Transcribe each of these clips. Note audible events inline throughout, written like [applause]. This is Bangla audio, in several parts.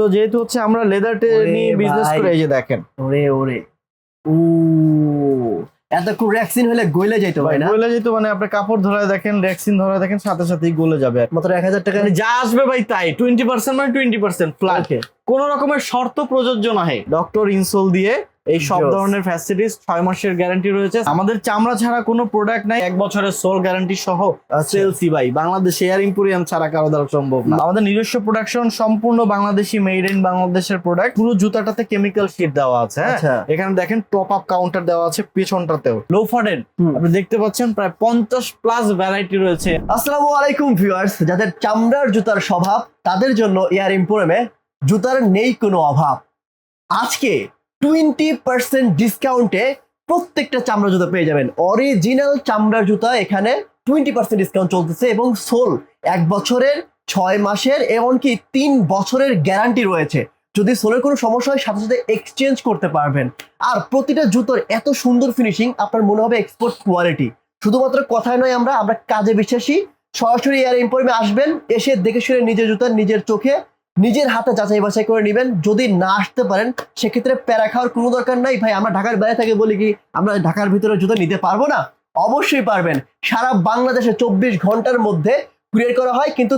তো যেহেতু হচ্ছে আমরা লেদার নিয়ে বিজনেস করে এই যে দেখেন। ওরে ওরে। ও এত রেক্সিন হলে গলে যাইতো ভাই না? গলে যাইতো মানে আপনি কাপড় ধরে দেখেন রেক্সিন ধরে দেখেন সাথে সাথেই গলে যাবে। মাত্র এক হাজার টাকা মানে যা আসবে ভাই তাই টোয়েন্টি পার্সেন্ট মানে টোয়েন্টি পার্সেন্ট ফ্ল্যাট. কোন রকমের শর্ত প্রযোজ্য নহে। ডক্টর ইনসোল দিয়ে এই সব ধরনের ফ্যাসিলিটিস ছয় মাসের গ্যারান্টি রয়েছে। আমাদের চামড়া ছাড়া কোনো প্রোডাক্ট নাই। এক বছরের সোল গ্যারান্টি সহ। সেলসি ভাই। বাংলাদেশ এয়ার ইম্পোরিয়াম ছাড়া কারও দ্বারা সম্ভব না। আমাদের নিজস্ব প্রোডাকশন সম্পূর্ণ বাংলাদেশি মেড ইন বাংলাদেশের প্রোডাক্ট পুরো জুতাটাতে কেমিক্যাল শিট দেওয়া আছে হ্যাঁ? আচ্ছা। এখানে দেখেন টপ আপ কাউন্টার দেওয়া আছে পেছনটাতেও। লো ফাডেন আপনি দেখতে পাচ্ছেন প্রায় পঞ্চাশ প্লাস ভ্যারাইটি রয়েছে। আসসালামু আলাইকুম ভিউয়ার্স যাদের চামড়ার জুতার স্বভাব তাদের জন্য এয়ার ইম্পোরেমে জুতার নেই কোনো অভাব। আজকে টোয়েন্টি পার্সেন্ট ডিসকাউন্টে প্রত্যেকটা চামড়া জুতা পেয়ে যাবেন। অরিজিনাল চামড়ার জুতা এখানে টোয়েন্টি পার্সেন্ট ডিসকাউন্ট চলতেছে এবং সোল এক বছরের, ছয় মাসের এমনকি তিন বছরের গ্যারান্টি রয়েছে। যদি সোলের কোনো সমস্যা হয়, সাথে সাথে এক্সচেঞ্জ করতে পারবেন। আর প্রতিটা জুতোর এত সুন্দর ফিনিশিং আপনার মনে হবে এক্সপোর্ট কোয়ালিটি শুধুমাত্র কথায় নয় আমরা আমরা কাজে বিশ্বাসী। সরাসরি এয়ার ইম্পোরিয়ামে আসবেন, এসে দেখে শুনে নিজের জুতা নিজের চোখে নিজের হাতে যাচাই বাছাই করে নেবেন। যদি না আসতে পারেন, সেক্ষেত্রে প্যারা খাওয়ার কোনো দরকার নাই। ভাই, আমরা ঢাকার বাইরে থেকে বলি কি, আমরা ঢাকার ভিতরে জুতো নিতে পারব না? অবশ্যই পারবেন। সারা বাংলাদেশে চব্বিশ ঘণ্টার মধ্যে কুরিয়ার করা হয়, কিন্তু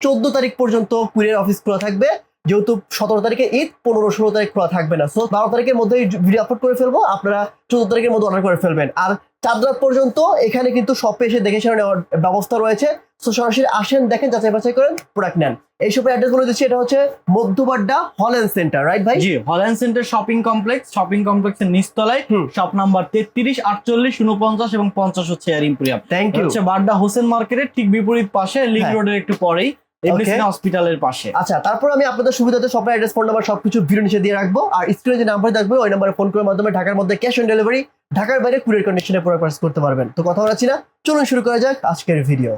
চোদ্দ তারিখ পর্যন্ত কুরিয়ার অফিস খোলা থাকবে। যেহেতু সতেরো তারিখে ঈদ পনেরো ষোলো তারিখ খোলা থাকবে না। সো বারো তারিখের মধ্যে ভিডিও আপলোড করে ফেলব আপনারা চোদ্দ তারিখের মধ্যে অর্ডার করে ফেলবেন। আর চার রাত পর্যন্ত এখানে কিন্তু শপে এসে দেখে শুনে নেওয়ার ব্যবস্থা রয়েছে। সো সরাসরি আসেন দেখেন যাচাই বাছাই করেন প্রোডাক্ট নেন। এই শপের অ্যাড্রেস বলে দিচ্ছি এটা হচ্ছে মধ্যবাড্ডা হল্যান্ড সেন্টার রাইট ভাই? জি Holland center shopping complex shopping কমপ্লেক্সের নিচতলায়। শপ নাম্বার তেত্রিশ আটচল্লিশ উনপঞ্চাশ এবং পঞ্চাশ হচ্ছে এয়ার ইম্পোরিয়াম থ্যাংক ইউ হচ্ছে বাড্ডা হোসেন মার্কেটের ঠিক বিপরীত পাশে লিঙ্ক হ্যাঁ। রোডের একটু পরেই। এমনিসিনা হসপিটালের পাশে। আচ্ছা তারপর আমি আপনাদের সুবিধাতে সব অ্যাড্রেস ফোন নাম্বার সবকিছু ভিডিও নিচে দিয়ে রাখব। আর স্ক্রিনে যে নাম্বার থাকবে ওই নাম্বারে ফোন করার মাধ্যমে ঢাকার মধ্যে ক্যাশ অন ডেলিভারি ঢাকার বাইরে কুরিয়ার কন্ডিশনে পুরো পার্স করতে পারবেন। তো কথা বলাচ্ছি না। চলুন শুরু করা যাক আজকের video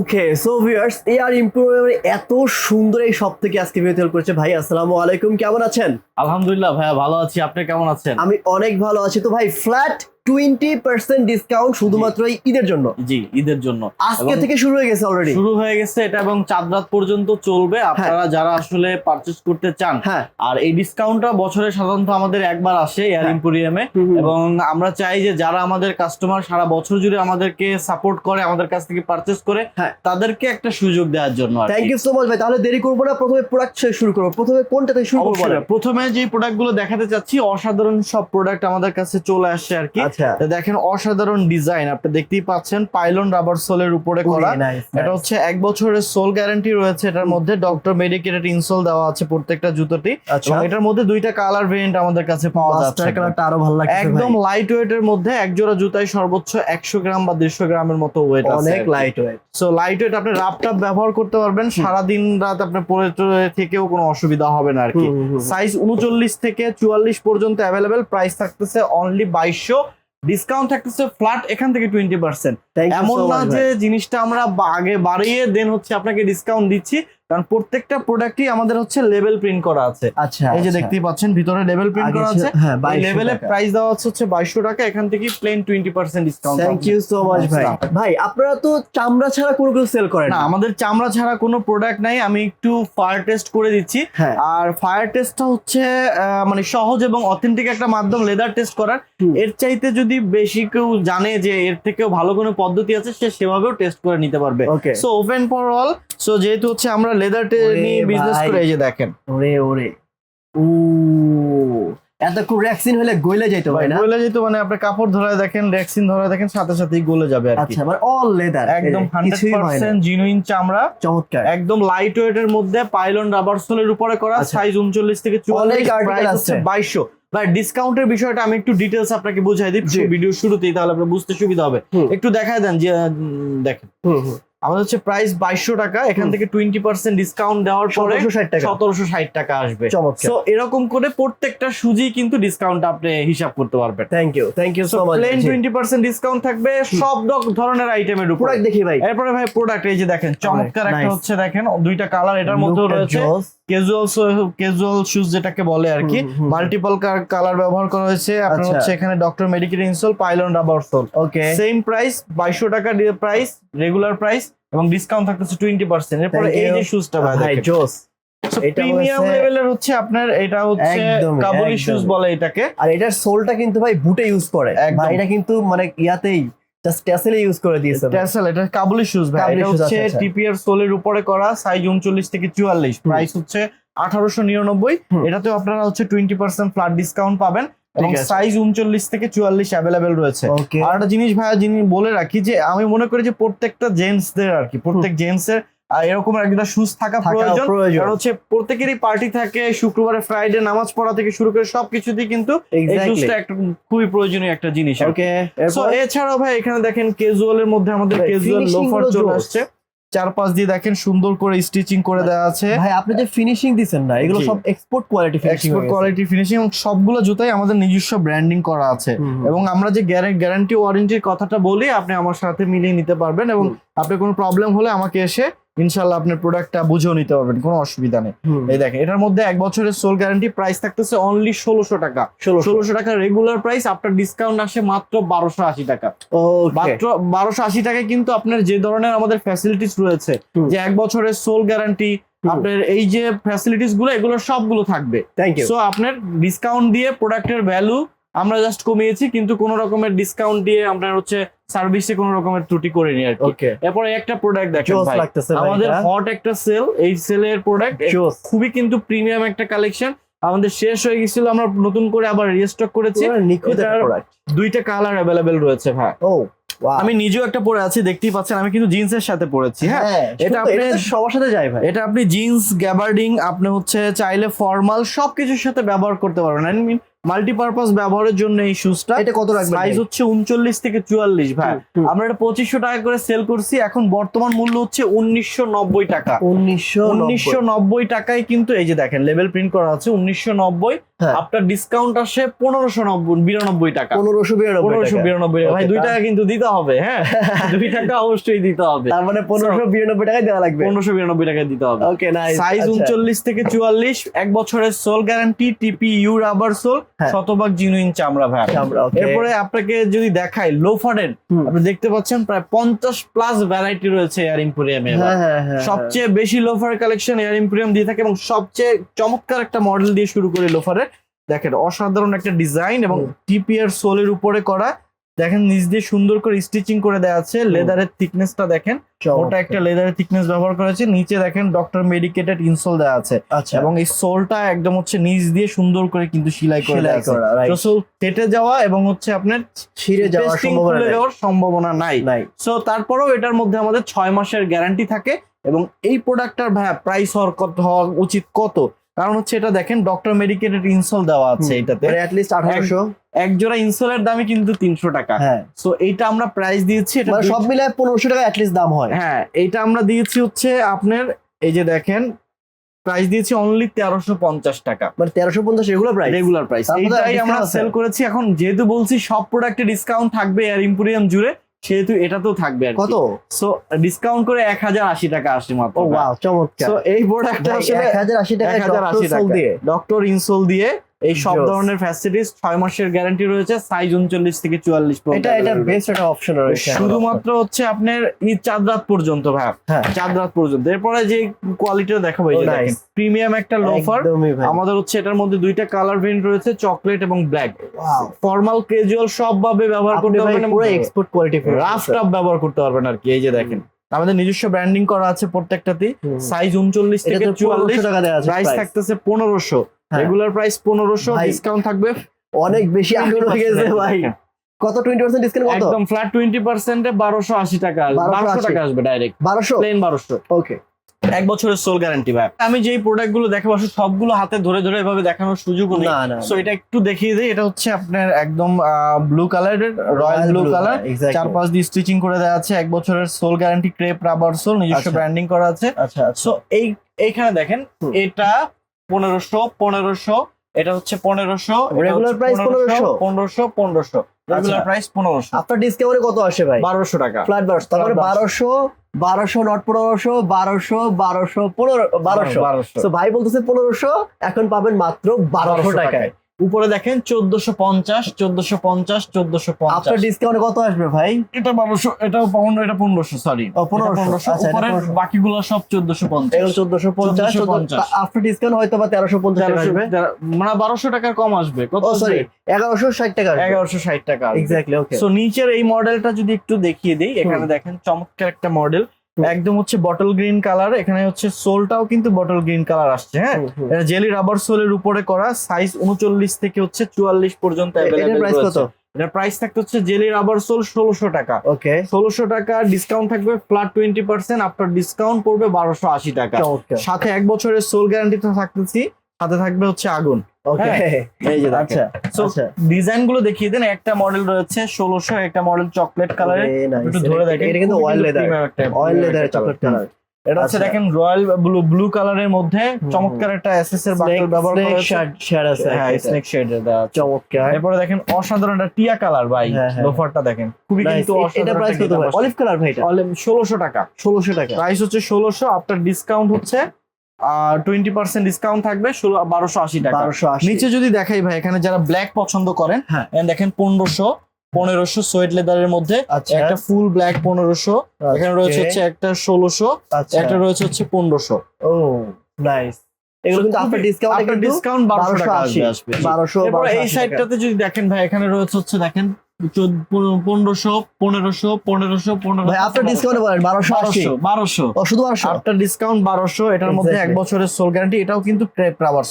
okay so viewers air ইম্প্রুভের এত সুন্দর এই সব থেকে আজকে ভিডিও তৈরি করেছে। ভাই আসসালামু আলাইকুম কেমন আছেন? আলহামদুলিল্লাহ ভাইয়া ভালো আছি। আপনি কেমন আছেন? আমি অনেক ভালো আছি। তো ভাই ফ্ল্যাট টোয়েন্টি পার্সেন্ট ডিসকাউন্ট শুধুমাত্র ঈদের জন্য। জি ঈদের জন্য। আজকে থেকে শুরু হয়ে গেছে অলরেডি শুরু হয়ে গেছে এটা এবং চাঁদ রাত পর্যন্ত চলবে। আপনারা যারা আসলে পারচেস করতে চান হ্যাঁ। আর এই ডিসকাউন্টটা বছরে সাধারণত আমাদের একবার আসে এয়ার হ্যাঁ। ইম্পোরিয়ামে এবং আমরা চাই যে যারা আমাদের কাস্টমার সারা বছর জুড়ে আমাদেরকে সাপোর্ট করে আমাদের কাছ থেকে পারচেস করে হ্যাঁ। তাদেরকে একটা সুযোগ দেওয়ার জন্য থ্যাংক ইউ সো মাচ ভাই। তাহলে দেরি করব না। প্রথমে প্রোডাক্ট শুরু করব। প্রথমে কোনটা থেকে শুরু করব প্রথমে যে প্রোডাক্টগুলো দেখাতে চাচ্ছি অসাধারণ সব প্রোডাক্ট আমাদের কাছে চলে আসছে আর কি। আচ্ছা। দেখেন অসাধারণ ডিজাইন আপনি দেখতেই পাচ্ছেন পাইলন রাবার সোলের উপরে করা। এটা হচ্ছে এক বছরের সোল গ্যারান্টি রয়েছে এটার মধ্যে ডক্টর মেডিকেটেড ইনসোল দেওয়া আছে প্রত্যেকটা জুতোটি আচ্ছা। এটার মধ্যে দুইটা কালার ভেরিয়েন্ট আমাদের কাছে পাওয়া যাচ্ছে। কালারটা আরও ভালো লাগছে একদম লাইট ওয়েট এর মধ্যে এক জোড়া জুতায় সর্বোচ্চ একশো গ্রাম বা দেড়শো গ্রামের মতো ওয়েট আছে অনেক light weight so light weight আপনি রাপ টাপ ব্যবহার করতে পারবেন। সারা দিন রাত আপনি পরে থেকেও কোনো অসুবিধা হবে না আর কি। সাইজ উনচল্লিশ থেকে চুয়াল্লিশ পর্যন্ত অ্যাভেলেবেল প্রাইস থাকতেছে অনলি বাইশশো। ডিসকাউন্ট থাকতেছে ফ্ল্যাট এখান থেকে টোয়েন্টি পার্সেন্ট এমন না যে জিনিসটা আমরা আগে বাড়িয়ে দেন হচ্ছে আপনাকে ডিসকাউন্ট দিচ্ছি। কারণ প্রত্যেকটা প্রোডাক্টই আমাদের হচ্ছে লেভেল প্রিন্ট করা আছে। আচ্ছা এই যে দেখতেই পাচ্ছেন ভিতরে লেভেল প্রিন্ট করা আছে। হ্যাঁ এই 2200 লেভেলে প্রাইস দেওয়া হচ্ছে হচ্ছে বাইশশো টাকা এখান থেকে plain twenty percent discount thank you so much ভাই। ভাই আপনারা তো চামড়া ছাড়া কোনো কিছু সেল করেন না আমাদের চামড়া ছাড়া কোনো প্রোডাক্ট নাই আমি একটু ফায়ার টেস্ট করে দিচ্ছি। হ্যাঁ। আর ফায়ার টেস্টটা হচ্ছে মানে সহজ এবং অথেন্টিক একটা মাধ্যম লেদার টেস্ট করার। এর চাইতে যদি বেশি কেউ জানে যে এর থেকেও ভালো কোনো পদ্ধতি আছে সে সেভাবেও টেস্ট করে নিতে পারবে। So open for all so যেহেতু হচ্ছে আমরা লেদার নিয়ে বিজনেস করে এই যে দেখেন। ওরে ওরে। ও এত রেক্সিন হলে গইলে যাইতো ভাই না? বলে যেহেতু মানে আপনি কাপড় ধরে দেখেন রেক্সিন ধরে দেখেন সাথে সাথেই গলে যাবে আর কি। আচ্ছা মানে অল লেদার একদম হান্ড্রেড কিছুই হয় না। পার্সেন্ট জিনুইন চামড়া। চমৎকার। একদম লাইট ওয়েট এর মধ্যে পাইলন রাবার সোলের উপরে করা আচ্ছা। সাইজ উনচল্লিশ থেকে অনেক চুয়াল্লিশ article প্রাইস আছে। হচ্ছে বাইশশো। বা ডিসকাউন্টের বিষয়টা আমি একটু ডিটেলস আপনাকে বুঝাই দিই ভিডিও শুরুতেই তাহলে আপনার বুঝতে সুবিধা হবে। একটু দেখায় দেন যে দেখেন। হুম হুম। আমাদের হচ্ছে প্রাইস বাইশশো টাকা এখান থেকে টোয়েন্টি পার্সেন্ট ডিসকাউন্ট দেওয়ার পরে সতেরোশো ষাট টাকা। আসবে। তো এরকম করে প্রত্যেকটা সুজি কিন্তু ডিসকাউন্ট আপনি হিসাব করতে পারবেন। Thank you thank you so much plain twenty percent discount থাকবে সব ধরনের আইটেমের উপর। প্রোডাক্ট দেখি ভাই। এরপরে ভাই প্রোডাক্ট এই যে দেখেন চমৎকার একটা হচ্ছে দেখেন দুইটা কালার এটার মধ্যেও রয়েছে। ক্যাজুয়াল ক্যাজুয়াল শুজ যেটাকে বলে আর কি। মাল্টিপল কালার ব্যবহার করা হয়েছে। আপনার আচ্ছা। হচ্ছে এখানে doctor medical insole pylon rubber sole okay same price বাইশশো টাকা প্রাইস রেগুলার প্রাইস এবং ডিসকাউন্ট থাকতেছে টোয়েন্টি পার্সেন্ট এরপরে এই যে শুজটা ভাই জোস। প্রিমিয়াম লেভেলের হচ্ছে আপনার এটা হচ্ছে কাবুলি। শুজ বলে এটাকে। আর এটার সোলটা কিন্তু ভাই বুটে ইউজ করে। ভাই এটা কিন্তু মানে ইয়াতেই জাস্ট ট্যাসেলে ইউজ করে দিয়েছে। ট্যাসেল এটা কাবুলি শুজ ভাই এটা হচ্ছে আচ্ছা, আচ্ছা। টিপিআর সোলের উপরে করা সাইজ উনচল্লিশ থেকে চুয়াল্লিশ প্রাইস হচ্ছে আঠারোশো নিরানব্বই হুম। এটাতেও আপনারা হচ্ছে টোয়েন্টি পার্সেন্ট ফ্ল্যাট ডিসকাউন্ট পাবেন এবং আছে। সাইজ উনচল্লিশ থেকে চুয়াল্লিশ অ্যাভেলেবেল রয়েছে আর একটা জিনিস ভাইয়া যিনি বলে রাখি যে আমি মনে করি যে প্রত্যেকটা জেন্টসদের আর কি প্রত্যেক জেন্টসের এরকম একটা শুজ থাকা প্রয়োজন। কারণ হচ্ছে প্রত্যেকেরই পার্টি থাকে শুক্রবারে ফ্রাইডে নামাজ পড়া থেকে শুরু করে সবকিছুতেই কিন্তু শুজটা একটা খুবই প্রয়োজনীয় একটা জিনিস ওকে সো এছাড়াও ভাই এখানে দেখেন ক্যাজুয়ালের মধ্যে আমাদের ভাই, ক্যাজুয়াল লোফার চলে আসছে। চার পাঁচ দিয়ে দেখেন সুন্দর করে স্টিচিং করে দেওয়া আছে। ভাই আপনি যে ফিনিশিং দিছেন না এগুলো সব export quality finishing export quality finishing এবং সবগুলো জুতাই আমাদের নিজস্ব ব্র্যান্ডিং করা আছে। এবং আমরা যে গ্যারান্টি ওয়ারেন্টির কথাটা বলি আপনি আমার সাথে মিলিয়ে নিতে পারবেন এবং আপনি কোনো প্রবলেম হলে আমাকে এসে ইনশাল্লাহ আপনার প্রোডাক্টটা বুঝেও নিতে পারবেন কোনো অসুবিধা নেই। এই দেখেন এটার মধ্যে এক বছরের সোল গ্যারান্টি প্রাইস থাকতেছে অনলি ষোলোশো টাকা। ষোলোশো। টাকা রেগুলার প্রাইস আপনার ডিসকাউন্ট আসে মাত্র বারোশো আশি টাকা। মাত্র বারোশো আশি টাকায় কিন্তু আপনার যে ধরনের আমাদের ফ্যাসিলিটিস রয়েছে যে এক বছরের সোল গ্যারান্টি আপনার এই যে ফ্যাসিলিটিসগুলো এগুলো সবগুলো থাকবে। সো আপনার ডিসকাউন্ট দিয়ে প্রোডাক্টের ভ্যালু আমরা জাস্ট কমিয়েছি কিন্তু কোনো রকমের ডিসকাউন্ট দিয়ে আপনার হচ্ছে সার্ভিসে কোনো রকমের ত্রুটি করে করিনি আর কি। এরপরে একটা প্রোডাক্ট দেখেন ভাই। আমাদের। হট একটা সেল এই সেলের প্রোডাক্ট খুবই কিন্তু প্রিমিয়াম একটা কালেকশন আমাদের শেষ হয়ে গেছিল আমরা নতুন করে আবার রিস্টক করেছি। দুইটা কালার অ্যাভেলেবেল রয়েছে ভাই। ও আমি নিজেও একটা পরে আছি দেখতেই পাচ্ছেন আমি কিন্তু জিন্সের সাথে পরেছি হ্যাঁ? হ্যাঁ এটা আপনি সবার সাথে যায় ভাই। এটা আপনি জিন্স গ্যাবার্ডিং আপনি হচ্ছে চাইলে ফর্মাল সবকিছুর সাথে ব্যবহার করতে পারবেন। আই মিন মাল্টিপারপাস ব্যবহারের জন্য এই শুজটা এটা কত রাখবেন প্রাইস হচ্ছে উনচল্লিশ থেকে চুয়াল্লিশ ভাই। আমরা এটা পঁচিশশো টাকা করে সেল করছি এখন বর্তমান মূল্য হচ্ছে উনিশশো নব্বই টাকা। উনিশশো উনিশশো নব্বই টাকায় কিন্তু এই যে দেখেন লেভেল প্রিন্ট করা আছে উনিশশো নব্বই। হ্যাঁ। আপনার ডিসকাউন্ট আসে পনেরোশো নব্বই বিরানব্বই টাকা। পনেরোশো বিরানব্বই পনেরোশো টাকা। বিরানব্বই টাকা। ভাই Okay, দুই তা- টাকা কিন্তু দিতে হবে হ্যাঁ? [laughs] দুই টাকা অবশ্যই দিতে হবে। তার মানে পনেরোশো বিরানব্বই টাকায় দেওয়া লাগবে। পনেরোশো বিরানব্বই টাকা দিতে হবে। ওকে নাইস সাইজ উনচল্লিশ থেকে চুয়াল্লিশ এক বছরের sole guarantee TP U rubber sole. শতভাগ জিনুইন চামড়া ভাই। এরপরে আপনাকে যদি দেখাই লোফারের এর আপনি দেখতে পাচ্ছেন প্রায় পঞ্চাশ প্লাস ভ্যারাইটি রয়েছে এয়ার ইম্পোরিয়ামে হ্যাঁ হ্যাঁ হ্যাঁ সবচেয়ে বেশি লোফার কালেকশন এয়ার ইম্পোরিয়াম দিয়ে থাকে এবং সবচেয়ে চমৎকার একটা মডেল দিয়ে শুরু করে লোফারের দেখেন অসাধারণ একটা ডিজাইন এবং। টিপিআর সোলের উপরে করা দেখেন নিচ দিয়ে সুন্দর করে স্টিচিং করে দেওয়া আছে লেদারের থিকনেসটা দেখেন। ওটা একটা লেদারের থিকনেস ব্যবহার করেছে। নিচে দেখেন ডক্টর মেডিকেটেড ইনসোল দেওয়া আছে। আচ্ছা। এবং এই সোলটা একদম হচ্ছে নিচ দিয়ে সুন্দর করে কিন্তু সেলাই করে দেওয়া আছে। তো সোল কেটে যাওয়া এবং হচ্ছে আপনার ছিঁড়ে যাওয়ার সম্ভাবনা নেই। যাওয়ার সম্ভাবনা নাই। নাই। সো তারপরেও এটার মধ্যে আমাদের ছয় মাসের গ্যারান্টি থাকে। এবং এই প্রোডাক্টটার ভাইয়া প্রাইস হওয়ার কত হওয়া উচিত কত? কারণ হচ্ছে এটা দেখেন ডক্টর মেডিকেটেড ইনসোল দেওয়া আছে। এটাতে। মানে অ্যাটলিস্ট আঠারোশো। এক জোড়া ইনসোলের দামই কিন্তু তিনশো টাকা। হ্যাঁ। সো এইটা আমরা প্রাইস দিয়েছি এটা মানে সব মিলায় পনেরোশো টাকা অ্যাটলিস্ট দাম হয়। হ্যাঁ এইটা আমরা দিয়েছি হচ্ছে আপনার এই যে দেখেন প্রাইস দিয়েছি অনলি তেরোশো পঞ্চাশ টাকা। মানে তেরোশো পঞ্চাশ এগুলো প্রাইস রেগুলার প্রাইস এইটাই আমরা সেল করেছি। এখন যেহেতু বলছি সব প্রোডাক্টে ডিসকাউন্ট থাকবে এয়ার ইম্পোরিয়াম জুড়ে। সেহেতু এটা তো থাকবে আর কত? সো ডিসকাউন্ট করে এক হাজার আশি টাকা আসে মাত্র। ও ওয়াও চমৎকার। সো এই প্রোডাক্টটা আসলে এক হাজার আশি টাকা এক হাজার আশি টাকা দিয়ে। ডক্টর ইনসোল দিয়ে এই সব ধরনের ফ্যাসিলিটিস ছয় মাসের গ্যারান্টি রয়েছে সাইজ উনচল্লিশ থেকে চুয়াল্লিশ এটা এটা বেস্ট একটা অপশন রয়েছে। শুধুমাত্র হচ্ছে আপনার ঈদ চাঁদ রাত পর্যন্ত ভাই হ্যাঁ। চাঁদ রাত পর্যন্ত। এরপরে যে কোয়ালিটিটা দেখাবো এই Oh, প্রিমিয়াম একটা লোফার আমাদের হচ্ছে এটার মধ্যে দুইটা কালার ভেন্ট রয়েছে চকলেট এবং ব্ল্যাক. ফর্মাল ক্যাজুয়াল সব ভাবে ব্যবহার করতে পারবেন পুরো এক্সপোর্ট কোয়ালিটি রাফ টাফ ব্যবহার করতে পারবেন আর কি এই যে দেখেন। আমাদের নিজস্ব ব্র্যান্ডিং করা আছে প্রত্যেকটাতেই। হুম। সাইজ উনচল্লিশ থেকে চুয়াল্লিশ টাকা দেওয়া আছে প্রাইস থাকতেছে পনেরোশো। রেগুলার প্রাইস পনেরোশো ডিসকাউন্ট থাকবে অনেক বেশি আগ্রহ হয়ে গেছে ভাই। কত টোয়েন্টি পার্সেন্ট ডিসকাউন্ট কত? একদম ফ্ল্যাট টোয়েন্টি পার্সেন্টে বারোশো আশি টাকা আসবে 1280 বারোশো টাকা আসবে ডাইরেক্ট বারোশো? প্লেন বারোশো। ওকে এক বছরের সোল গ্যারান্টি ভাই। আমি যেই প্রোডাক্টগুলো দেখাবো সবগুলো হাতে ধরে ধরে এভাবে দেখানোর সুযোগ নেই। সো এটা একটু দেখিয়ে দিই এটা হচ্ছে আপনার একদম ব্লু কালারের রয়্যাল ব্লু কালার চার পাঁচ দিয়ে স্টিচিং করে দেওয়া আছে এক বছরের sole guarantee crepe rubber sole নিজস্ব আচ্ছা। ব্র্যান্ডিং করা আছে। আচ্ছা আচ্ছা। সো এই এইখানে দেখেন এটা পনেরোশো পনেরোশো এটা হচ্ছে পনেরোশো রেগুলার প্রাইস পনেরোশো পনেরোশো? পনেরোশো রেগুলার আচ্ছা। প্রাইস পনেরোশো। আপনার ডিসকাউন্টে কত আসে ভাই? বারোশো টাকা। ফ্ল্যাট বারোশো। তারপরে বারোশো। বারোশো নট পনেরোশো বারোশো বারোশো পনেরো বারোশো। বারোশো। তো ভাই বলতেছে পনেরোশো এখন পাবেন মাত্র বারোশো টাকায়। উপরে দেখেন চোদ্দশো পঞ্চাশ চোদ্দশো পঞ্চাশ চোদ্দশো আপনার পঞ্চাশ ডিসকাউন্টে কত আসবে ভাই? এটা বারোশো এটাও পনেরো এটা পনেরোশো সরি ও, 1500 আচ্ছা, এটা 1500 বাকিগুলো সব চোদ্দশো পঞ্চাশ। চোদ্দশো পঞ্চাশ 1450 আফটার ডিসকাউন্ট হয়তো বা তেরোশো পঞ্চাশ আসবে। মানে বারোশো টাকার কম আসবে। কত সরি এগারোশো ষাট টাকা এগারোশো ষাট টাকা এক্স্যাক্টলি ওকে সো নিচের এই মডেলটা যদি একটু দেখিয়ে দিই এখানে দেখেন চমৎকার একটা মডেল। একদম হচ্ছে বটল গ্রিন কালার এখানে হচ্ছে সোলটাও কিন্তু বটল গ্রিন কালার আসছে হ্যাঁ? এটা জেলি রাবার সোলের উপরে করা সাইজ উনচল্লিশ থেকে হচ্ছে চুয়াল্লিশ পর্যন্ত প্রাইস কত? এটার প্রাইস থাকতে হচ্ছে জেলি রাবার সোল ষোলোশো টাকা। ওকে। ষোলোশো টাকা ডিসকাউন্ট থাকবে ফ্ল্যাট টোয়েন্টি পার্সেন্ট আপনার ডিসকাউন্ট পড়বে বারোশো আশি টাকা। সাথে এক বছরের সোল গ্যারান্টি থাকতেছি। সাথে থাকবে হচ্ছে আগুন। ওকে এই যে আচ্ছা। সো আচ্ছা। ডিজাইনগুলো দেখিয়ে দেন একটা মডেল রয়েছে একটা মডেল চকলেট কালারে Very একটু ধরে দেখেন এটা কিন্তু oil leather oil leather chocolate colour এটা হচ্ছে। দেখেন রয়্যাল ব্লু ব্লু কালারের মধ্যে চমৎকার একটা এসএস এর ব্যবহার করা হয়েছে। শেয়ার আছে। হ্যাঁ স্নেক শেড চমৎকার। এরপরে দেখেন অসাধারণ একটা টিয়া কালার ভাই হ্যাঁ, হ্যাঁ। লোফারটা দেখেন। খুবই. কিন্তু এটা প্রাইস কত ভাই? অলিভ কালার ভাই এটা? টাকা। ষোলোশো টাকা। প্রাইস হচ্ছে ষোলোশো আপনার ডিসকাউন্ট হচ্ছে টোয়েন্টি পার্সেন্ট ডিসকাউন্ট থাকবে ষোলো বারোশো আশি টাকা। বারোশো আশি। নিচে যদি দেখাই ভাই এখানে যারা ব্ল্যাক পছন্দ করেন হ্যাঁ। দেখেন পনেরোশো পনেরোশো সোয়েট লেদারের মধ্যে আচ্ছা। একটা ফুল ব্ল্যাক পনেরোশো এখানে রয়েছে হচ্ছে একটা ষোলোশো আচ্ছা। একটা রয়েছে হচ্ছে পনেরোশো। ও নাইস এগুলো কিন্তু আপনার ডিসকাউন্টে বারোশো টাকা 1280 আসবে আসবে। বারোশো এই সাইডটাতে যদি দেখেন ভাই এখানে রয়েছে হচ্ছে দেখেন পনেরোশো পনেরোশো পনেরোশো বলেন বারোশো বারোশো বারোশো। শুধু ডিসকাউন্ট বারোশো এটার মধ্যে এক বছরের সোল গ্যারান্টি এটাও কিন্তু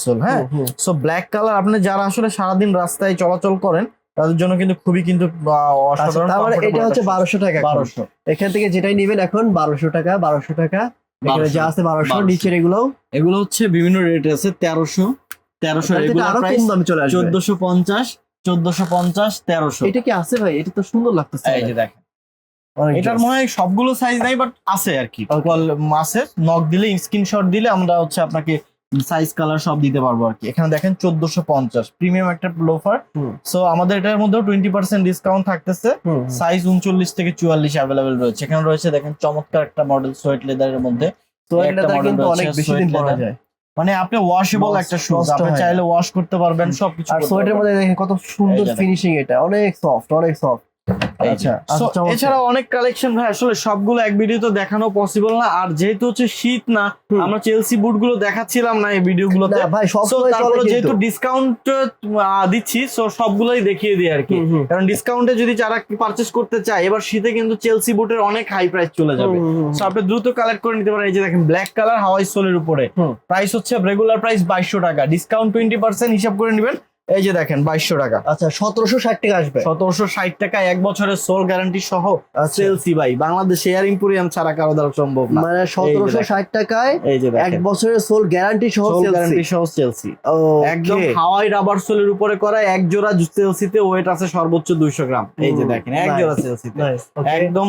সোল হ্যাঁ। সো ব্ল্যাক কালার আপনি যারা আসলে সারাদিন রাস্তায় চলাচল করেন তাদের জন্য কিন্তু খুবই কিন্তু আচ্ছা, অসাধারণ মানে এটা হচ্ছে বারোশো টাকা বারোশো। এখান থেকে যেটাই নেবেন এখন বারোশো টাকা বারোশো টাকা। এখানে যা আছে বারোশো 1200 নিচের এগুলো এগুলো হচ্ছে বিভিন্ন রেট আছে তেরোশো তেরোশো চোদ্দশো পঞ্চাশ চোদ্দশো পঞ্চাশ তেরোশো। এটা কি আছে ভাই? এটা তো সুন্দর লাগতেছে। এই যে দেখেন। এটার মনে হয় সবগুলো সাইজ নাই বাট আছে আর কি। আছে নক দিলে স্ক্রিনশট দিলে আমরা হচ্ছে আপনাকে সাইজ কালার সব দিতে পারব আর কি। এখানে দেখেন চোদ্দশো পঞ্চাশ প্রিমিয়াম একটা লোফার। সো আমাদের এটার মধ্যেও টোয়েন্টি পার্সেন্ট ডিসকাউন্ট থাকতেছে। সাইজ উনচল্লিশ থেকে চুয়াল্লিশ অ্যাভেলেবেল রয়েছে। এখানে রয়েছে দেখেন চমৎকার একটা মডেল সোয়েট লেদারের মধ্যে। তো একটা এটা কিন্তু রয়েছে, অনেক বেশি দিন পরা যায়। মানে আপনি ওয়াশেবল একটা শুজ আপনি চাইলে ওয়াশ করতে পারবেন সবকিছু আর সোয়েটারের মধ্যে দেখেন কত সুন্দর। ফিনিশিং এটা অনেক সফট অনেক সফট আচ্ছা, আচ্ছা, এছাড়াও অনেক কালেকশন ভাই আসলে সবগুলো এক ভিডিও তো দেখানো পসিবল না। আর যেহেতু হচ্ছে শীত না আমরা চেলসি বুটগুলো দেখাচ্ছিলাম না এই ভিডিও গুলোতে। তারপরে যেহেতু ডিসকাউন্ট দিচ্ছি সো সবগুলোই দেখিয়ে দিই আর কি। কারণ ডিসকাউন্টে যদি যারা পারচেস করতে চায় এবার শীতে কিন্তু চেলসি বুটের অনেক হাই প্রাইস চলে যাবে। So, আপনি দ্রুত কালেক্ট করে নিতে পারেন। এই যে দেখেন ব্ল্যাক কালার হাওয়াই সোলের উপরে। প্রাইস হচ্ছে রেগুলার প্রাইস বাইশশো টাকা। ডিসকাউন্ট টোয়েন্টি পার্সেন্ট হিসাব করে নেবেন। এই যে দেখেন বাইশশো টাকা। আচ্ছা সতেরোশো ষাট টাকা আসবে। সতেরোশো ষাট টাকা এক বছরের সোল গ্যারান্টি সহ আচ্ছা। সেলসি ভাই বাংলাদেশ এয়ার ইম্পোরিয়াম ছাড়া কারও দ্বারা সম্ভব না। মানে সতেরোশো ষাট টাকায় এই যে এক বছরের সোল গ্যারান্টি সহ গ্যারান্টি সহ সেলসি একদম. হাওয়াই রাবার সোলের উপরে করা এক জোড়া সেলসিতে ওয়েট আছে সর্বোচ্চ দুইশো গ্রাম। এই যে দেখেন এক জোড়া সেলসিতে একদম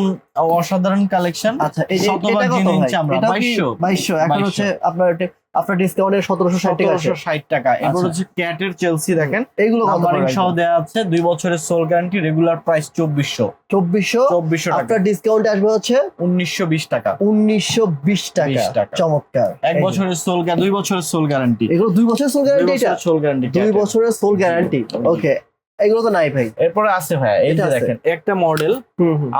অসাধারণ কালেকশন আচ্ছা এই- কি 2200 2200 এখন হচ্ছে আপনার আপনার ডিসকাউন্টে সতেরোশো ষাট টাকা ষাট টাকা। এরপর আচ্ছা। হচ্ছে ক্যাটের চেলসি দেখেন। এইগুলো কত নাম্বারিং সহ দেওয়া আছে দুই বছরের সোল গ্যারান্টি রেগুলার প্রাইস চব্বিশশো। চব্বিশশো? চব্বিশশো টাকা। আপনার ডিসকাউন্টে আসবে হচ্ছে? উনিশশো বিশ টাকা। উনিশশো বিশ টাকা। চমৎকার। এক বছরের সোল দুই বছরের সোল গ্যারান্টি এগুলো দুই বছরের সোল গ্যারান্টি সোল গ্যারান্টি দুই বছরের সোল গ্যারান্টি ওকে এগুলো তো নাই ভাই। এরপরে আছে ভাই এই যে দেখেন একটা মডেল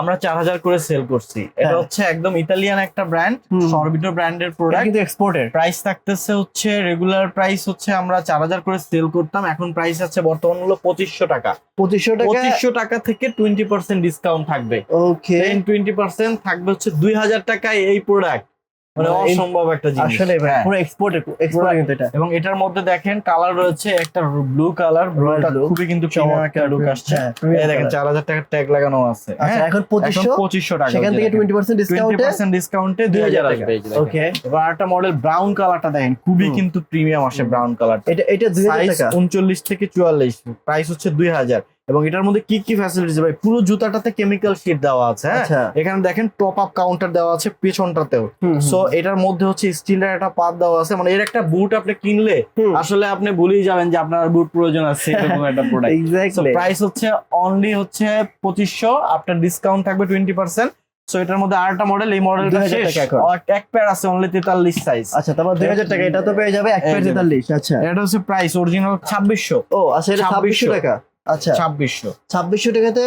আমরা চার হাজার করে সেল করছি। এটা হ্যাঁ। হচ্ছে একদম ইতালিয়ান একটা ব্র্যান্ড। সরবিটো ব্র্যান্ডের প্রোডাক্ট কিন্তু এক্সপোর্টের প্রাইস থাকতেছে হচ্ছে রেগুলার প্রাইস হচ্ছে আমরা চার হাজার করে সেল করতাম। এখন প্রাইস আছে বর্তমান হলো পঁচিশশো টাকা। পঁচিশশো টাকা পঁচিশশো টাকা থেকে টোয়েন্টি পার্সেন্ট ডিসকাউন্ট থাকবে। ওকে টোয়েন্টি পার্সেন্ট থাকবে হচ্ছে দুই হাজার টাকায় এই প্রোডাক্ট মানে মানে অসম্ভব একটা জিনিস। আসলে হ্যাঁ। পুরো এক্সপোর্টের এক্সপোর্ট কিন্তু এটা। এবং এটার মধ্যে দেখেন কালার রয়েছে একটা ব্লু কালার ব্লুটা খুবই কিন্তু একটা লুক আসছে। হ্যাঁ, এই দেখেন চার হাজার টাকার ট্যাগ লাগানো আছে। আচ্ছা হ্যাঁ এখন এখন পঁচিশশো? পঁচিশশো টাকা সেখান থেকে টোয়েন্টি পার্সেন্ট টোয়েন্টি ডিসকাউন্টে পার্সেন্ট ডিসকাউন্টে দুই হাজার আসবে। ওকে এবার একটা মডেল ব্রাউন কালারটা দেখেন খুবই কিন্তু প্রিমিয়াম আসে ব্রাউন কালার এটা এটা দুই হাজার সাইজ টাকা? উনচল্লিশ থেকে চুয়াল্লিশ প্রাইস হচ্ছে দুই হাজার। এবং এটার মধ্যে কি কি ফ্যাসিলিটিস ভাই পুরো জুতাটাতে কেমিক্যাল শিট দেওয়া আছে হ্যাঁ? আচ্ছা। এখানে দেখেন টপ আপ কাউন্টার দেওয়া আছে পেছনটাতেও। সো এটার মধ্যে হচ্ছে স্টিলের একটা পাত দেওয়া আছে। মানে এর একটা বুট আপনি কিনলে আসলে আপনি ভুলেই যাবেন যে আপনার বুট প্রয়োজন আছে এরকম একটা প্রোডাক্ট. প্রাইস [laughs] হচ্ছে অনলি হচ্ছে পঁচিশশো আপনার ডিসকাউন্ট থাকবে টোয়েন্টি পার্সেন্ট সো এটার মধ্যে আরেকটা মডেল এই মডেলটা শেষ। এক- পেয়ার আছে অনলি 43 সাইজ আচ্ছা তারপর দুই হাজার টাকা এটা তো পেয়ে যাবে এক পেয়ার যে। তেতাল্লিশ আচ্ছা। এটা হচ্ছে প্রাইস অরিজিনাল 2600 ও আচ্ছা এটা ছাব্বিশশো 2600 টাকা। আচ্ছা। 2600 ছাব্বিশশো টাকাতে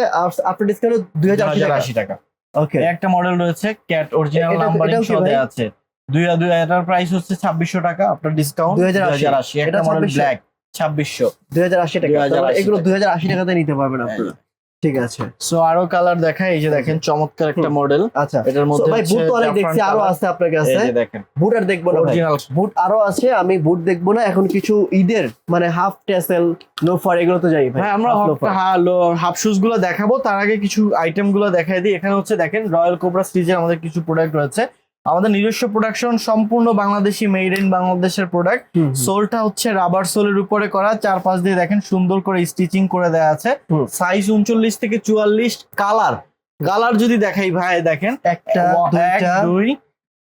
আপনার ডিসকাউন্ট দুই হাজার আশি টাকা। ওকে একটা মডেল রয়েছে ক্যাট অরিজিনাল নাম্বারিং সহ? দেয়া আছে। দুই দুই এটার প্রাইস হচ্ছে 2600 টাকা আপনার ডিসকাউন্ট দুই হাজার আশি। একটা মডেল ব্ল্যাক 2600 দুই হাজার আশি টাকা। 2080 এগুলো দুই হাজার আশি টাকাতে নিতে পারবেন আপনারা। ঠিক আছে। সো আরও কালার দেখায় এই যে দেখেন চমৎকার একটা মডেল আচ্ছা। এটার মধ্যে ভাই বুট অনেক দেখছি আরও আছে আপনার কাছে। এই যে দেখেন। বুট আর দেখব না বুট আরও আছে আমি বুট দেখব না এখন কিছু ঈদের মানে হাফ টেসেল লোফার এগুলো তো যাই ভাই। হ্যাঁ আমরা হাফ শুজগুলো দেখাবো তার আগে কিছু আইটেমগুলো দেখাই দিই। এখানে হচ্ছে দেখেন রয়্যাল কোবরা সিরিজের আমাদের কিছু প্রোডাক্ট রয়েছে। আমাদের নিজস্ব প্রোডাকশন সম্পূর্ণ বাংলাদেশি মেড ইন বাংলাদেশের প্রোডাক্ট। সোলটা হচ্ছে রাবার সোলের উপরে করা চার পাঁচ দিয়ে দেখেন সুন্দর করে স্টিচিং করে দেওয়া আছে। সাইজ উনচল্লিশ থেকে চুয়াল্লিশ। কালার কালার যদি দেখাই ভাই দেখেন। একটা এক দুই